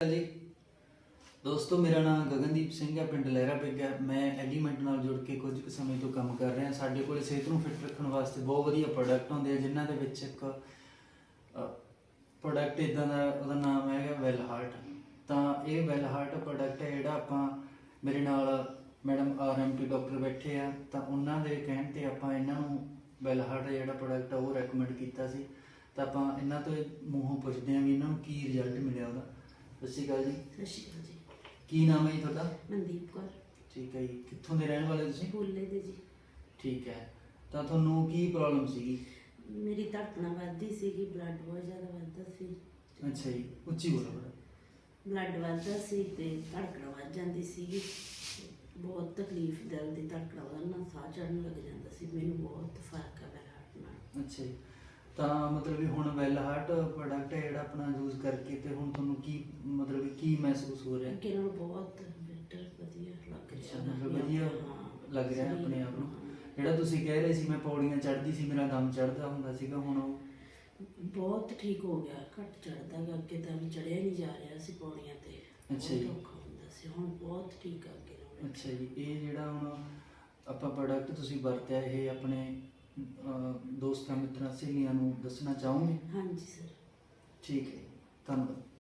ਸਤਿ ਜੀ। ਦੋਸਤੋ, ਮੇਰਾ ਨਾਮ ਗਗਨਦੀਪ ਸਿੰਘ ਹੈ, ਪਿੰਡ ਲਹਿਰਾ ਬਿੱਗਾ ਮੈਂ ਐਲੀਮੈਂਟ ਨਾਲ ਜੁੜ ਕੇ ਕੁਝ ਕੁ ਸਮੇਂ ਤੋਂ ਕੰਮ ਕਰ ਰਿਹਾ। ਸਾਡੇ ਕੋਲ ਸਿਹਤ ਨੂੰ ਫਿੱਟ ਰੱਖਣ ਵਾਸਤੇ ਬਹੁਤ ਵਧੀਆ ਪ੍ਰੋਡਕਟ ਹੁੰਦੇ ਆ, ਜਿਨ੍ਹਾਂ ਦੇ ਵਿੱਚ ਇੱਕ ਪ੍ਰੋਡਕਟ ਇਦਾਂ ਦਾ, ਉਹਦਾ ਨਾਮ ਹੈਗਾ ਵੈਲ ਹਾਰਟ ਤਾਂ ਇਹ ਵੈਲ ਹਾਰਟ ਪ੍ਰੋਡਕਟ ਹੈ, ਜਿਹੜਾ ਆਪਾਂ ਮੇਰੇ ਨਾਲ ਮੈਡਮ ਆਰਐਮਪੀ ਡਾਕਟਰ ਬੈਠੇ ਆ। ਤਾਂ ਉਹਨਾਂ ਦੇ ਕਹਿਣ ਤੇ ਆਪਾਂ ਇਹਨਾਂ ਨੂੰ ਵੈਲ ਹਾਰਟ ਜਿਹੜਾ ਪ੍ਰੋਡਕਟ ਆ, ਉਹ ਰეკਮੈਂਡ ਕੀਤਾ ਸੀ। ਤਾਂ ਆਪਾਂ ਇਹਨਾਂ ਤੋਂ ਮੂੰਹੋਂ ਪੁੱਛਦੇ ਹਾਂ ਵੀ ਇਹਨਾਂ ਨੂੰ ਕੀ ਰਿਜ਼ਲਟ ਮਿਲਿਆ ਉਹਦਾ। ਸਤਿ ਸ਼੍ਰੀ ਅਕਾਲ ਜੀ। ਸਤਿ ਸ਼੍ਰੀ ਅਕਾਲ ਜੀ। ਕੀ ਨਾਮ ਹੈ ਜੀ ਤੁਹਾਡਾ? ਮਨਦੀਪ ਕੌਰ। ਠੀਕ ਹੈ ਜੀ। ਕਿੱਥੋਂ ਦੇ ਰਹਿਣ ਵਾਲੇ ਤੁਸੀਂ? ਬੋਲੇ ਦੇ ਜੀ। ਠੀਕ ਹੈ। ਤਾਂ ਤੁਹਾਨੂੰ ਕੀ ਪ੍ਰੋਬਲਮ ਸੀਗੀ? ਮੇਰੀ ਧੜਕਣਾ ਵੱਧਦੀ ਸੀਗੀ ਬਲੱਡ ਬਹੁਤ ਜ਼ਿਆਦਾ ਵੱਧਦਾ ਸੀ। ਅੱਛਾ ਜੀ। ਉੱਚੀ ਬੋਲੋ। ਬਲੱਡ ਵੱਧਦਾ ਸੀ ਤੇ ਧੜਕਣਾ ਵੱਧ ਜਾਂਦੀ ਸੀਗੀ। ਬਹੁਤ ਤਕਲੀਫ ਦਿਲ ਦੀ ਧੜਕਣਾ ਵਧਣਾ ਸਾਹ ਚੜਨ ਲੱਗ ਜਾਂਦਾ ਸੀ। ਮੈਨੂੰ ਬਹੁਤ ਫ਼ਰਕ ਹੈ ਮੇਰਾ ਹਾਰਟ ਨਾਲ। ਅੱਛਾ ਜੀ। ਤਾਂ ਮਤਲਬ ਵੀ ਹੁਣ ਵੈਲ ਹਾਰਟ ਪ੍ਰੋਡਕਟ ਹੈ ਜਿਹੜਾ ਆਪਣਾ ਯੂਜ਼ ਕਰਕੇ ਤੇ ਹੁਣ ਤੁਹਾਨੂੰ ਕੀ ਮਤਲਬ ਵੀ ਕੀ ਮਹਿਸੂਸ ਹੋ ਰਿਹਾ? ਅੱਗੇ ਨਾਲੋਂ ਬਹੁਤ ਬੈਟਰ ਵਧੀਆ ਲੱਗ ਰਿਹਾ ਮਤਲਬ ਵਧੀਆ। ਲੱਗ ਰਿਹਾ ਆਪਣੇ ਆਪ ਨੂੰ। ਜਿਹੜਾ ਤੁਸੀਂ ਕਹਿ ਰਹੇ ਸੀ ਮੈਂ ਪੌੜੀਆਂ ਚੜ੍ਹਦੀ ਸੀ ਮੇਰਾ ਦਮ ਚੜ੍ਹਦਾ ਹੁੰਦਾ ਸੀਗਾ ਹੁਣ ਉਹ ਬਹੁਤ ਠੀਕ ਹੋ ਗਿਆ ਘੱਟ ਚੜਦਾ ਗਾ ਅੱਗੇ ਤਾਂ ਵੀ ਚੜਿਆ ਨਹੀਂ ਜਾ ਰਿਹਾ ਸੀ ਪੌੜੀਆਂ ਤੇ। ਅੱਛਾ ਜੀ। ਔਖਾ ਹੁੰਦਾ ਸੀ ਹੁਣ ਬਹੁਤ ਠੀਕ ਆ ਨਾਲੋਂ। ਅੱਛਾ ਜੀ ਇਹ ਜਿਹੜਾ ਹੁਣ ਆਪਾਂ ਪ੍ਰੋਡਕਟ ਤੁਸੀਂ ਵਰਤਿਆ ਇਹ ਆਪਣੇ ਦੋਸਤਾਂ ਮਿੱਤਰਾਂ ਸਹੇਲੀਆਂ ਨੂੰ ਦੱਸਣਾ ਚਾਹੋਗੇ? ਹਾਂਜੀ ਸਰ। ਠੀਕ ਹੈ। ਧੰਨਵਾਦ।